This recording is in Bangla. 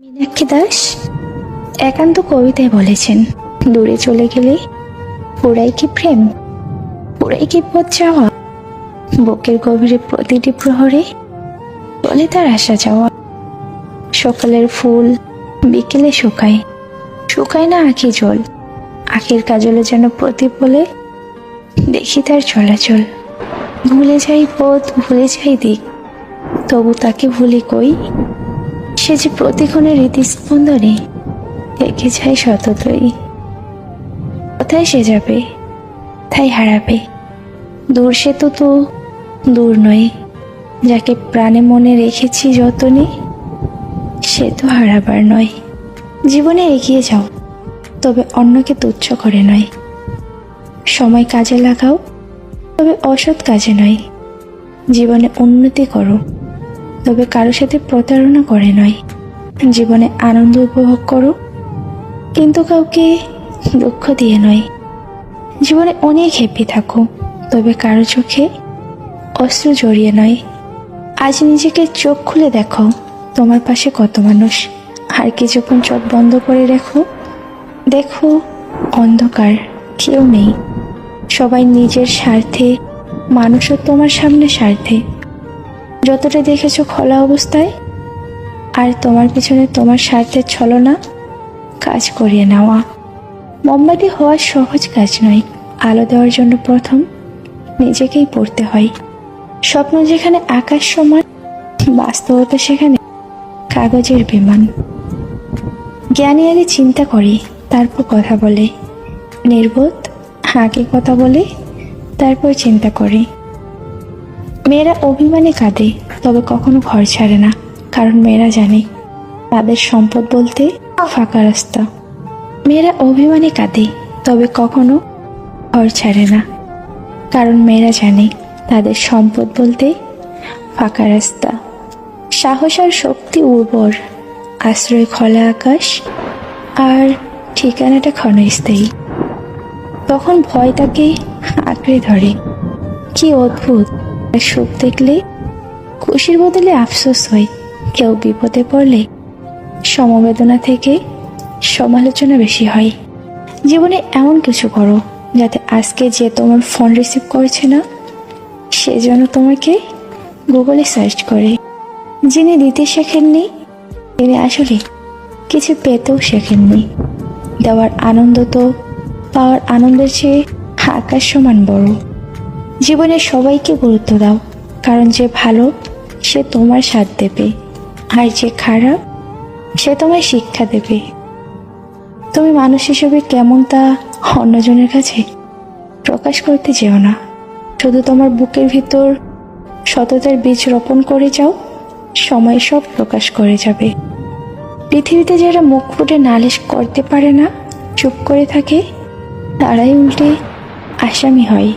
মীনাক্ষী দাস একান্ত কবিতায় বলেছেন, দূরে চলে গেলে পুরাই কি প্রেম? পুরাই কি পথ যাওয়া? বুকের গভীরে প্রতিটি প্রহরে বলে তার আসা যাওয়া। সকালের ফুল বিকেলে শুকায় শুকায় না আঁখি জল। আখের কাজলে যেন প্রতি বলে দেখি তার চলাচল। ভুলে যাই পথ, ভুলে যাই দিক, তবু তাকে ভুলি কই? সে যে প্রতিক্ষণের হৃদস্পন্দনে একে যায় সততই। কোথায় সে যাবে? তাই হারাবে। দূর সে তো তো দূর নয়। যাকে প্রাণে মনে রেখেছি যতনে, সে তো হারাবার নয়। জীবনে এগিয়ে যাও, তবে অন্যকে তুচ্ছ করে নয়। সময় কাজে লাগাও, তবে অসৎ কাজে নয়। জীবনে উন্নতি করো। তবে কারও সাথে প্রতারণা করে নয়। জীবনে আনন্দ উপভোগ করো, কিন্তু কাউকে দুঃখ দিয়ে নয়। জীবনে অনেক হ্যাপি থাকো, তবে কারও চোখে অস্ত্র জড়িয়ে নয়। আজ নিজেকে চোখ খুলে দেখো, তোমার পাশে কত মানুষ। আর কিছুক্ষণ চোখ বন্ধ করে রেখো, দেখো অন্ধকার, কেউ নেই। সবাই নিজের স্বার্থে, মানুষও তোমার সামনে স্বার্থে। যতটা দেখেছ খোলা অবস্থায়, আর তোমার পিছনে তোমার স্বার্থের ছলনা কাজ করিয়ে নেওয়া মোমবাতি হওয়া সহজ কাজ নয়, আলো দেওয়ার জন্য প্রথম নিজেকেই পড়তে হয়। স্বপ্ন যেখানে আকাশ সমান, বাস্তবতা সেখানে কাগজের বিমান। জ্ঞানী আগে চিন্তা করে, তারপর কথা বলে। নির্বোধ আগে কথা বলে, তারপর চিন্তা করে। মেয়েরা অভিমানে কাঁদে, তবে কখনো ঘর ছাড়ে না, কারণ মেয়েরা জানে, তাদের সম্পদ বলতে ফাঁকা রাস্তা। মেয়েরা অভিমানে কাঁদে, তবে কখনো ঘর ছাড়ে না, কারণ মেয়েরা জানে, তাদের সম্পদ বলতে ফাঁকা রাস্তা। সাহস আর শক্তি উর্বর, আশ্রয় খোলা আকাশ, আর ঠিকানাটা ক্ষণস্থায়ী। তখন ভয় তাকে আঁকড়ে ধরে। কি অদ্ভুত! সুখ দেখলে, খুশির বদলে আফসোস হয়। কেউ বিপদে পড়লে সমবেদনা থেকে সমালোচনা বেশি হয়। জীবনে এমন কিছু করো যাতে আজকে যে তোমার ফোন রিসিভ করছে না, সে যেন তোমাকে গুগলে সার্চ করে। যিনি দিতে শেখেননি, তিনি আসলে কিছু পেতেও শেখেননি। দেওয়ার আনন্দ তো পাওয়ার আনন্দের চেয়ে আকাশ সমান বড়। জীবনে সবাইকে গুরুত্ব দাও, কারণ যে ভালো, সে তোমার সাথ দেবে। আর যে খারাপ, সে তোমায় শিক্ষা দেবে। তুমি মানুষ হিসেবে কেমন তা অন্যজনের কাছে প্রকাশ করতে যেও না। শুধু তোমার বুকের ভিতর সততার বীজ রোপণ করে যাও, সময় সব প্রকাশ করে যাবে। পৃথিবীতে যারা মুখ ফুটে নালিশ করতে পারে না, চুপ করে থাকে, তারাই উল্টে আসামি হয়।